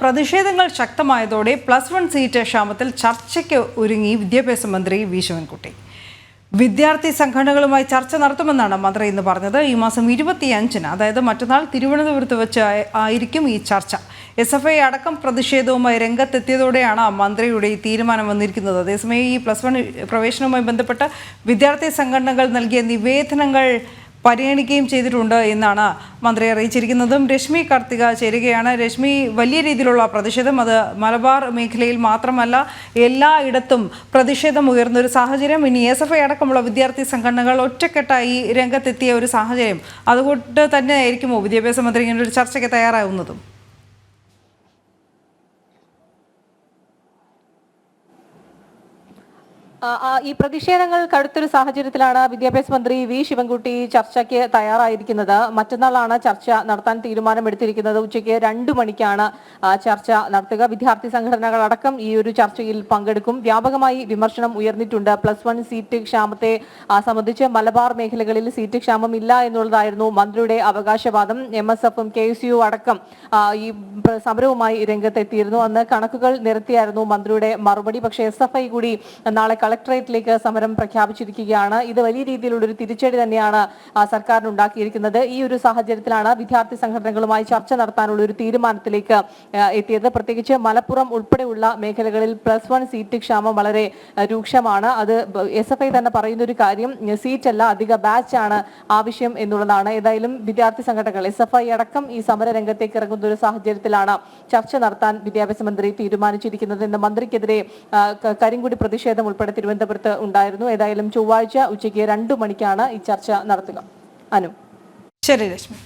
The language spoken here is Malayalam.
പ്രതിഷേധങ്ങൾ ശക്തമായതോടെ പ്ലസ് വൺ സീറ്റ് ക്ഷാമത്തിൽ ചർച്ചയ്ക്ക് ഒരുങ്ങി വിദ്യാഭ്യാസ മന്ത്രി വി ശിവൻകുട്ടി. വിദ്യാർത്ഥി സംഘടനകളുമായി ചർച്ച നടത്തുമെന്നാണ് മന്ത്രി ഇന്ന് പറഞ്ഞത്. ഈ മാസം ഇരുപത്തിയഞ്ചിന് അതായത് മറ്റന്നാൾ തിരുവനന്തപുരത്ത് വെച്ച് ആയിരിക്കും ഈ ചർച്ച. എസ് എഫ് ഐ അടക്കം പ്രതിഷേധവുമായി രംഗത്തെത്തിയതോടെയാണ് മന്ത്രിയുടെ ഈ തീരുമാനം വന്നിരിക്കുന്നത്. അതേസമയം ഈ പ്ലസ് വൺ പ്രവേശനവുമായി ബന്ധപ്പെട്ട് വിദ്യാർത്ഥി സംഘടനകൾ നൽകിയ നിവേദനങ്ങൾ പരിഗണിക്കുകയും ചെയ്തിട്ടുണ്ട് എന്നാണ് മന്ത്രി അറിയിച്ചിരിക്കുന്നതും. രശ്മി കാർത്തിക ചേരുകയാണ്. രശ്മി വലിയ രീതിയിലുള്ള പ്രതിഷേധം. അത് മലബാർ മേഖലയിൽ മാത്രമല്ല എല്ലായിടത്തും പ്രതിഷേധം ഉയർന്ന ഒരു സാഹചര്യം. ഇനി എസ് എഫ് ഐ അടക്കമുള്ള വിദ്യാർത്ഥി സംഘടനകൾ ഒറ്റക്കെട്ടായി രംഗത്തെത്തിയ ഒരു സാഹചര്യം. അതുകൊണ്ട് തന്നെ ആയിരിക്കുമോ വിദ്യാഭ്യാസ മന്ത്രി ഇങ്ങനെ ഒരു ചർച്ചയ്ക്ക് തയ്യാറാവുന്നതും? ഈ പ്രതിഷേധങ്ങൾ കടുത്തൊരു സാഹചര്യത്തിലാണ് വിദ്യാഭ്യാസ മന്ത്രി വി. ശിവൻകുട്ടി ചർച്ചയ്ക്ക് തയ്യാറായിരിക്കുന്നത്. മറ്റന്നാളാണ് ചർച്ച നടത്താൻ തീരുമാനമെടുത്തിരിക്കുന്നത്. ഉച്ചയ്ക്ക് രണ്ടു മണിക്കാണ് ചർച്ച നടത്തുക. വിദ്യാർത്ഥി സംഘടനകൾ അടക്കം ഈ ഒരു ചർച്ചയിൽ പങ്കെടുക്കും. വ്യാപകമായി വിമർശനം ഉയർന്നിട്ടുണ്ട്. പ്ലസ് വൺ സീറ്റ് ക്ഷാമത്തെ സംബന്ധിച്ച് മലബാർ മേഖലകളിൽ സീറ്റ് ക്ഷാമം ഇല്ല എന്നുള്ളതായിരുന്നു മന്ത്രിയുടെ അവകാശവാദം. എം എസ് എഫും കെ എസ് യു അടക്കം ഈ സമരവുമായി രംഗത്തെത്തിയിരുന്നു. അന്ന് കണക്കുകൾ നിരത്തിയായിരുന്നു മന്ത്രിയുടെ മറുപടി. പക്ഷേ എസ് എഫ് ഐ കൂടി നാളെ കളക്ടറേറ്റിലേക്ക് സമരം പ്രഖ്യാപിച്ചിരിക്കുകയാണ്. ഇത് വലിയ രീതിയിലുള്ള ഒരു തിരിച്ചടി തന്നെയാണ് സർക്കാരിന് ഉണ്ടാക്കിയിരിക്കുന്നത് ഈ ഒരു സാഹചര്യത്തിലാണ് വിദ്യാർത്ഥി സംഘടനകളുമായി ചർച്ച നടത്താനുള്ള ഒരു തീരുമാനത്തിലേക്ക് എത്തിയത്. പ്രത്യേകിച്ച് മലപ്പുറം ഉൾപ്പെടെയുള്ള മേഖലകളിൽ പ്ലസ് വൺ സീറ്റ് ക്ഷാമം വളരെ രൂക്ഷമാണ്. അത് എസ് എഫ് ഐ തന്നെ പറയുന്ന ഒരു കാര്യം സീറ്റ് അല്ല അധിക ബാച്ച് ആണ് ആവശ്യം എന്നുള്ളതാണ്. ഏതായാലും വിദ്യാർത്ഥി സംഘടനകൾ എസ് എഫ് ഐ അടക്കം ഈ സമര രംഗത്തേക്ക് ഇറങ്ങുന്ന ഒരു സാഹചര്യത്തിലാണ് ചർച്ച നടത്താൻ വിദ്യാഭ്യാസ മന്ത്രി തീരുമാനിച്ചിരിക്കുന്നത് എന്ന് മന്ത്രിക്കെതിരെ കരിങ്കുടി പ്രതിഷേധം ഉൾപ്പെടെ തിരുവനന്തപുരത്ത് ഉണ്ടായിരുന്നു. ഏതായാലും ചൊവ്വാഴ്ച ഉച്ചയ്ക്ക് രണ്ടു മണിക്കാണ് ഈ ചർച്ച നടത്തുക. അനു. ശരി രശ്മി.